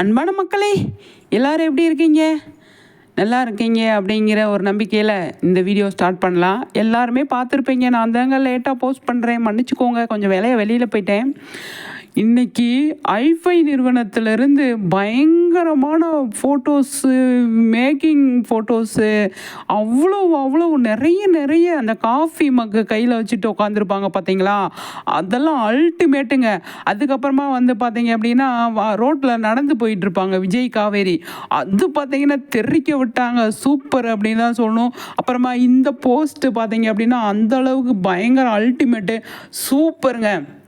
அன்பான மக்களே எல்லோரும் எப்படி இருக்கீங்க? நல்லா இருக்கீங்க அப்படிங்கிற ஒரு நம்பிக்கையில் இந்த வீடியோ ஸ்டார்ட் பண்ணலாம். எல்லாருமே பார்த்துருப்பீங்க. நான் தாங்க லேட்டாக போஸ்ட் பண்ணுறேன் மன்னிச்சுக்கோங்க. கொஞ்சம் வேலையை வெளியில் போயிட்டேன். இன்னைக்கு ஐஃபை நிறுவனத்திலிருந்து பயங்கரமான ஃபோட்டோஸு மேக்கிங் ஃபோட்டோஸு அவ்வளோ அவ்வளோ நிறைய நிறைய அந்த காஃபி மக்கு கையில் வச்சுட்டு உட்காந்துருப்பாங்க பார்த்தீங்களா? அதெல்லாம் அல்டிமேட்டுங்க அதுக்கப்புறமா வந்து பார்த்தீங்க அப்படின்னா ரோட்டில் நடந்து போயிட்டுருப்பாங்க விஜய் காவேரி. அது பார்த்தீங்கன்னா தெறிக்க விட்டாங்க. சூப்பர் அப்படின்னு தான் சொல்லணும். அப்புறமா இந்த போஸ்ட்டு பார்த்தீங்க அப்படின்னா அந்த அளவுக்கு பயங்கர அல்டிமேட்டு சூப்பருங்க.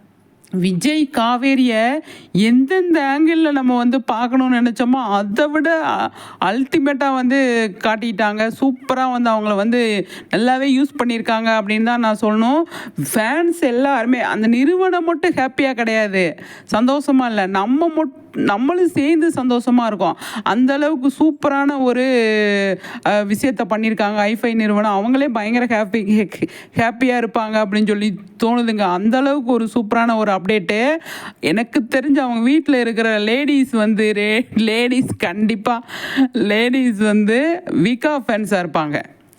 விஜய் காவேரியை எந்தெந்த ஆங்கிளில் நம்ம வந்து பார்க்கணும்னு நினச்சோமோ அதை விட அல்டிமேட்டாக வந்து காட்டிட்டாங்க. சூப்பராக வந்து அவங்கள வந்து நல்லாவே யூஸ் பண்ணியிருக்காங்க அப்படின்னு தான் நான் சொல்லணும். ஃபேன்ஸ் எல்லாருமே அந்த நிறுவனம் மட்டும் ஹாப்பியாக கிடையாது. சந்தோஷமாக இல்லை. நம்ம மட்டும் நம்மளும் சேர்ந்து சந்தோஷமாக இருக்கும். அந்த அளவுக்கு சூப்பரான ஒரு விஷயத்த பண்ணியிருக்காங்க. ஐஃபை நிறுவனம். அவங்களே பயங்கர ஹாப்பி ஹாப்பியாக இருப்பாங்க அப்படின்னு சொல்லி தோணுதுங்க. அந்த அளவுக்கு ஒரு சூப்பரான ஒரு அப்டேட்டு எனக்கு தெரிஞ்ச அவங்க வீட்டில் இருக்கிற லேடிஸ் வந்து ரே லேடிஸ் கண்டிப்பாக லேடிஸ் வந்து விகா ஃபேன்ஸாக இருப்பாங்க.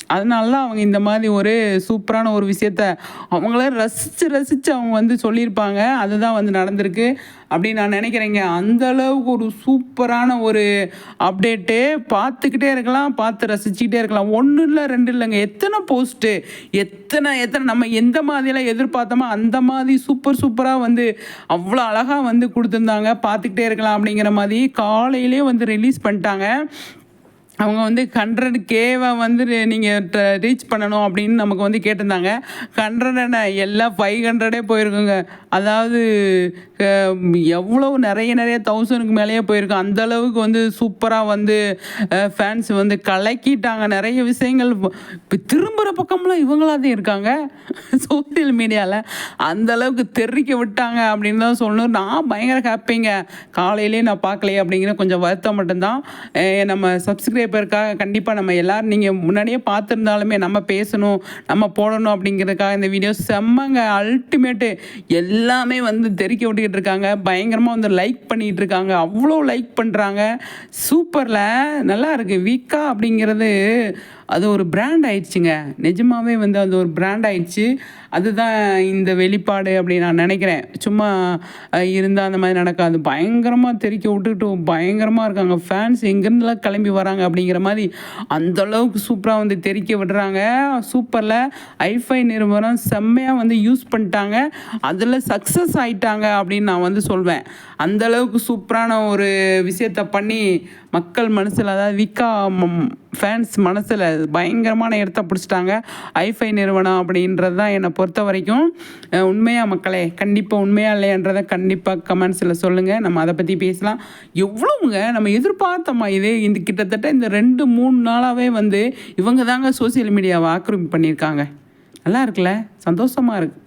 அதனால தான் அவங்க இந்த மாதிரி ஒரு சூப்பரான ஒரு விஷயத்த அவங்கள ரசித்து ரசித்து அவங்க வந்து சொல்லியிருப்பாங்க. அதுதான் வந்து நடந்திருக்கு. அப்படின்னு நான் நினைக்கிறேங்க. அந்த அளவுக்கு ஒரு சூப்பரான ஒரு அப்டேட்டு பார்த்துக்கிட்டே இருக்கலாம் பார்த்து ரசிச்சுக்கிட்டே இருக்கலாம். ஒன்று இல்லை ரெண்டு இல்லைங்க. எத்தனை போஸ்ட்டு எத்தனை எத்தனை நம்ம எந்த மாதிரியெல்லாம் எதிர்பார்த்தோமோ அந்த மாதிரி சூப்பர் சூப்பராக வந்து அவ்வளோ அழகாக வந்து கொடுத்துருந்தாங்க. பார்த்துக்கிட்டே இருக்கலாம் அப்படிங்கிற மாதிரி காலையிலே வந்து ரிலீஸ் பண்ணிட்டாங்க. அவங்க வந்து ஹண்ட்ரட் கேவை வந்து நீங்கள் ரீச் பண்ணணும் அப்படின்னு நமக்கு வந்து கேட்டிருந்தாங்க. ஹண்ட்ரட் எல்லாம் ஃபைவ் ஹண்ட்ரடே போயிருக்குங்க. அதாவது எவ்வளோ நிறைய நிறைய தௌசண்ட்க்கு மேலேயே போயிருக்கும் அந்த அளவுக்கு வந்து சூப்பராக வந்து ஃபேன்ஸ் வந்து கலக்கிட்டாங்க. நிறைய விஷயங்கள் இப்போ திரும்புகிற பக்கம்லாம் இவங்களாக தான் இருக்காங்க. சோசியல் மீடியாவில் அந்த அளவுக்கு விட்டாங்க அப்படின்னு தான் சொல்லணும். நான் பயங்கர ஹாப்பிங்க காலையிலே நான் பார்க்கலையே அப்படிங்கிற கொஞ்சம் வருத்தம் மட்டும்தான். நம்ம சப்ஸ்கிரைப் சப்ஸ்கிரைபருக்காக கண்டிப்பாக நம்ம எல்லோரும் நீங்கள் முன்னாடியே பார்த்துருந்தாலுமே நம்ம பேசணும் நம்ம போடணும் அப்படிங்கிறதுக்காக இந்த வீடியோ செம்மங்க அல்டிமேட்டு எல்லாமே வந்து தெறிக்க விட்டுக்கிட்டு இருக்காங்க. பயங்கரமாக வந்து லைக் பண்ணிகிட்டு இருக்காங்க. அவ்வளோ லைக் பண்ணுறாங்க சூப்பரில் நல்லா இருக்குது வீக்கா அப்படிங்கிறது அது ஒரு பிராண்ட் ஆயிடுச்சுங்க. நிஜமாவே வந்து அது ஒரு பிராண்ட் ஆயிடுச்சு. அதுதான் இந்த வெளிப்பாடு அப்படி நான் நினைக்கிறேன். சும்மா இருந்தால் அந்த மாதிரி நடக்காது. பயங்கரமாக தெறிக்க விட்டுக்கிட்டு பயங்கரமாக இருக்காங்க. ஃபேன்ஸ் எங்கேருந்துலாம் கிளம்பி வராங்க அப்படிங்கிற மாதிரி அந்தளவுக்கு சூப்பராக வந்து தெறிக்க விடுறாங்க. சூப்பரில் ஐஃபை நிறுவனம் செம்மையாக வந்து யூஸ் பண்ணிட்டாங்க. அதில் சக்ஸஸ் ஆயிட்டாங்க அப்படின்னு நான் வந்து சொல்வேன். அந்த அளவுக்கு சூப்பரான ஒரு விஷயத்த பண்ணி மக்கள் மனசில் அதாவது விக்கா ஃபேன்ஸ் மனசில் பயங்கரமான இடத்த பிடிச்சிட்டாங்க. ஐஃபை நிறுவனம் அப்படின்றது தான் என்னை பொறுத்த வரைக்கும். உண்மையாக மக்களே கண்டிப்பாக உண்மையாக இல்லையன்றதை கண்டிப்பாக கமெண்ட்ஸில் சொல்லுங்கள் நம்ம அதை பற்றி பேசலாம். எவ்வளோங்க நம்ம எதிர்பார்த்தோமா இது? இந்த கிட்டத்தட்ட இந்த ரெண்டு மூணு நாளாகவே வந்து இவங்க தாங்க சோசியல் மீடியாவை ஆக்கிரமிப்பு பண்ணியிருக்காங்க. நல்லா இருக்குல்ல? சந்தோஷமாக இருக்குது